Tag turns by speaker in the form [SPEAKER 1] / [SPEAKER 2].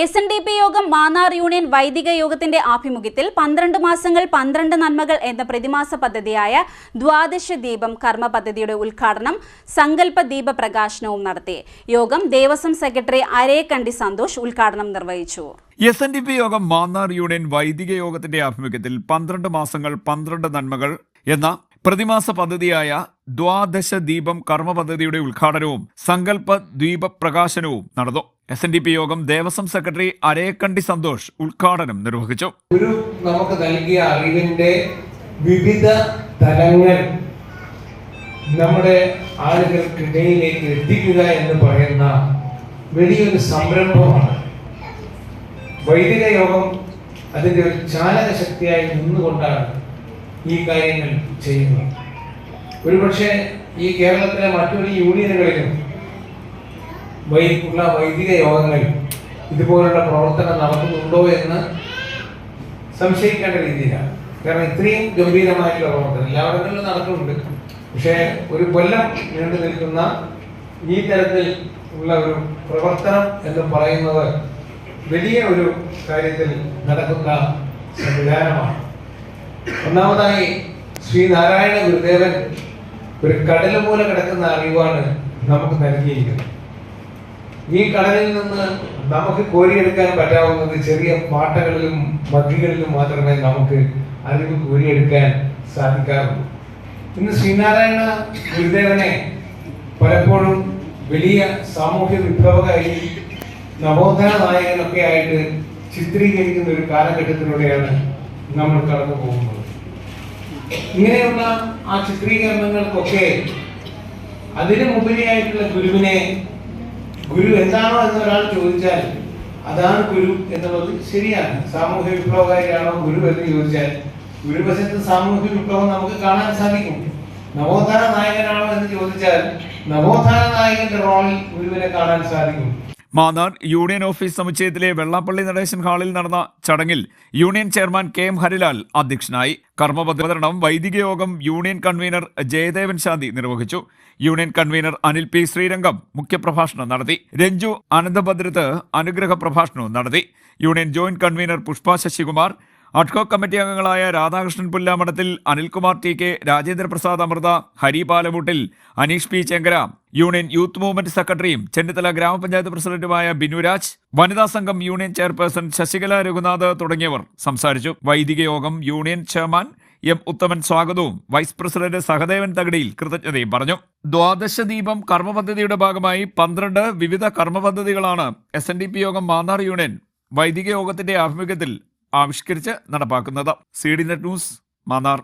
[SPEAKER 1] S N D P യോഗം Mannar union വൈദിക യോഗത്തിന്റെ ആഭിമുഖ്യത്തിൽ പന്ത്രണ്ട് മാസങ്ങൾ പന്ത്രണ്ട് നന്മകൾ എന്ന പ്രതിമാസ പദ്ധതിയായ ദ്വാദശ ദീപം കർമ്മ പദ്ധതിയുടെ ഉദ്ഘാടനം സങ്കല്പ ദീപ പ്രകാശനവും നടത്തി. യോഗം ദേവസ്വം സെക്രട്ടറി അരേക്കണ്ടി സന്തോഷ് ഉദ്ഘാടനം നിർവഹിച്ചു.
[SPEAKER 2] എസ് എൻ ഡി പി യോഗം മാന്നാർ യൂണിയൻ വൈദിക യോഗത്തിന്റെ ആഭിമുഖ്യത്തിൽ പന്ത്രണ്ട് മാസങ്ങൾ പന്ത്രണ്ട് നന്മകൾ എന്ന പ്രതിമാസ പദ്ധതിയായ ദ്വാദശ ദീപം കർമ്മ പദ്ധതിയുടെ ഉദ്ഘാടനവും സങ്കല്പ ദ്വീപ പ്രകാശനവും നടന്നു. എസ് എൻ ഡി പി യോഗം ദേവസ്വം സെക്രട്ടറി അരേക്കണ്ടി സന്തോഷ് ഉദ്ഘാടനം നിർവഹിച്ചു.
[SPEAKER 3] ഒരു നമുക്ക് നൽകിയ അറിവിന്റെ വിവിധ തലങ്ങൾ നമ്മുടെ ആളുകൾക്കിടയിലേക്ക് എത്തിക്കുക എന്ന് പറയുന്ന വലിയൊരു സംരംഭമാണ്. വൈദിക യോഗം അതിന്റെ ഒരു ചാലക ശക്തിയായി നിന്നുകൊണ്ടാണ് ഈ കാര്യങ്ങൾ ചെയ്യുന്നത്. ഒരുപക്ഷെ ഈ കേരളത്തിലെ മറ്റൊരു യൂണിയനുകളിലും ഉള്ള വൈദിക യോഗങ്ങളിൽ ഇതുപോലുള്ള പ്രവർത്തനം നടത്തുന്നുണ്ടോ എന്ന് സംശയിക്കേണ്ട രീതിയിലാണ്. കാരണം ഇത്രയും ഗംഭീരമായിട്ടുള്ള പ്രവർത്തനം എല്ലായിടങ്ങളിലും നടക്കുന്നുണ്ട്. പക്ഷേ ഒരു കൊല്ലം നീണ്ടു നിൽക്കുന്ന ഈ തരത്തിൽ ഉള്ള ഒരു പ്രവർത്തനം എന്ന് പറയുന്നത് വലിയ ഒരു കാര്യത്തിൽ നടക്കുന്ന സംവിധാനമാണ്. ഒന്നാമതായി ശ്രീനാരായണ ഗുരുദേവൻ ഒരു കടൽ പോലെ കിടക്കുന്ന അറിവാണ് നമുക്ക് നൽകിയിരിക്കുന്നത്. ഈ കടലിൽ നിന്ന് നമുക്ക് കോരിയെടുക്കാൻ പറ്റാവുന്നത് ചെറിയ പാട്ടകളിലും മദ്യകളിലും മാത്രമേ നമുക്ക് അറിവ് കോരിയെടുക്കാൻ സാധിക്കാറുള്ളൂ. ഇന്ന് ശ്രീനാരായണ ഗുരുദേവനെ പലപ്പോഴും വലിയ സാമൂഹ്യ വിപ്ലവകാരി നവോത്ഥാന നായകനൊക്കെ ആയിട്ട് ചിത്രീകരിക്കുന്ന ഒരു കാലഘട്ടത്തിലൂടെയാണ് നമ്മൾ കടന്നു പോകുന്നത്. ഇങ്ങനെയുള്ള ആ ചിത്രീകരണങ്ങൾക്കൊക്കെ അതിനു മുമ്പിലായിട്ടുള്ള ഗുരുവിനെ ഗുരു എന്താണോ എന്ന് ഒരാൾ ചോദിച്ചാൽ അതാണ് ഗുരു എന്നുള്ളത് ശരിയാണ്. സാമൂഹ്യ വിപ്ലവകാരിയാണോ ഗുരു എന്ന് ചോദിച്ചാൽ ഗുരുവശത്ത് സാമൂഹ്യ വിപ്ലവം നമുക്ക് കാണാൻ സാധിക്കും. നവോത്ഥാന നായകനാണോ എന്ന് ചോദിച്ചാൽ നവോത്ഥാന നായകന്റെ റോളിൽ ഗുരുവിനെ കാണാൻ സാധിക്കും.
[SPEAKER 2] മാന്നാർ യൂണിയൻ ഓഫീസ് സമുച്ചയത്തിലെ വെള്ളാപ്പള്ളി നടേശൻ ഹാളിൽ നടന്ന ചടങ്ങിൽ union chairman K M Harilal അധ്യക്ഷനായി കർമ്മപദ്ധതരണം വൈദിക യോഗം യൂണിയൻ കൺവീനർ ജയദേവൻ ശാന്തി നിർവഹിച്ചു. Union convener Anil P Sreerangam മുഖ്യപ്രഭാഷണം നടത്തി. രഞ്ജു അനന്തഭദ്രത്ത് അനുഗ്രഹ പ്രഭാഷണവും നടത്തി. Union joint convener Pushpa Sasikumar ad hoc committee അംഗങ്ങളായ Radhakrishnan Pullamadathil Anilkumar T K Rajendraprasad Amritha Hari Aneesh P Chenkara union youth movement സെക്രട്ടറിയും ചെന്നിത്തല ഗ്രാമപഞ്ചായത്ത് പ്രസിഡന്റുമായ ബിനുരാജ് വനിതാ സംഘം യൂണിയൻ ചെയർപേഴ്സൺ ശശികല രഘുനാഥ് തുടങ്ങിയവർ സംസാരിച്ചു. വൈദിക യോഗം യൂണിയൻ ചെയർമാൻ എം ഉത്തമൻ സ്വാഗതവും വൈസ് പ്രസിഡന്റ് സഹദേവൻ തകടിയിൽ കൃതജ്ഞതയും പറഞ്ഞു. ദ്വാദശ ദീപം കർമ്മ പദ്ധതിയുടെ ഭാഗമായി പന്ത്രണ്ട് വിവിധ കർമ്മപദ്ധതികളാണ് എസ് എൻ ഡി പി യോഗം മാന്നാർ യൂണിയൻ വൈദിക യോഗത്തിന്റെ ആഭിമുഖ്യത്തിൽ ആവിഷ്കരിച്ച് നടപ്പാക്കുന്നത്. C D net news Mannar.